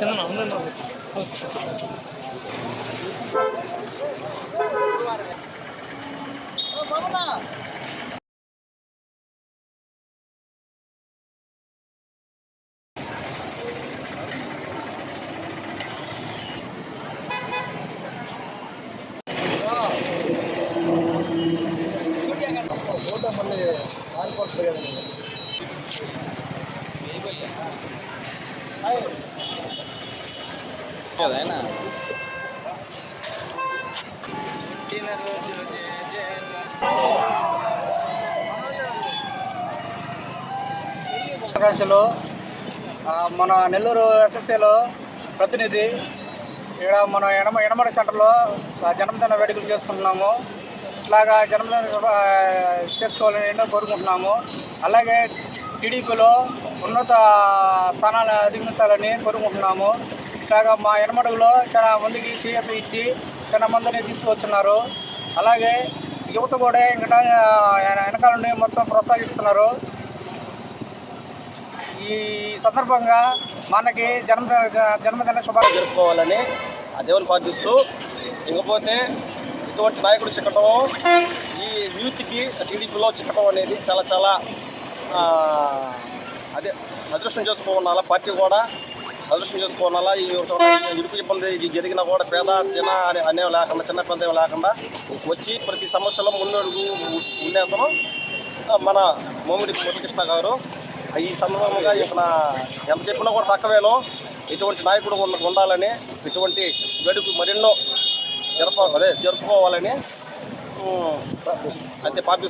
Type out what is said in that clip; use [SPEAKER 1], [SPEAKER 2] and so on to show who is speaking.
[SPEAKER 1] ಚಂದನ ಒಂದೊಂದು ஓட்ட பண்ணி ஆல்பாஸ் கிடையாது ఆకాంక్షలు మన నెల్లూరు ఎస్ఎస్ఏలో ప్రతినిధి ఇక్కడ మన ఎనమ ఎడమడి సెంటర్లో జన్మదిన వేడుకలు చేసుకుంటున్నాము. ఇట్లాగా జన్మదిన చేసుకోవాలని ఎన్నో కోరుకుంటున్నాము. అలాగే టీడీపీలో ఉన్నత స్థానాలు అధిగమించాలని కోరుకుంటున్నాము. ఇట్లాగా మా ఎనమడుగులో చాలా మందికి సీఎఫ్ ఇచ్చి చాలా మందిని తీసుకువచ్చున్నారు. అలాగే యువత కూడా ఇంకా వెనకాల నుండి మొత్తం ప్రోత్సహిస్తున్నారు. ఈ సందర్భంగా మనకి జన్మదిన జన్మదిన శుభాలు
[SPEAKER 2] జరుపుకోవాలని ఆ దేవుని ప్రార్థిస్తూ ఇకపోతే ఇటువంటి నాయకుడు చిక్కటం ఈ యూత్కి టీడీపీలో చిక్కటం అనేది చాలా చాలా అదే అదృష్టం చేసుకోవాలా పార్టీ కూడా అదృష్టం చేసుకోవాలా? ఈ ఇరుకు ఇబ్బంది జరిగినా కూడా పేద తిన అనే అనే లేకుండా చిన్న పెద్ద లేకుండా వచ్చి ప్రతి సమస్యలో ముందడుగు ఉండేతను మన మోమిడి మురళీకృష్ణ గారు. ఈ సందర్భంగా ఇక్కడ ఎంత చెప్పినా కూడా తక్కువేను. ఇటువంటి నాయకుడు ఉండాలని ఇటువంటి గడుపు మరెన్నో జరప అదే జరుపుకోవాలని అంతే పాటిస్తున్నాను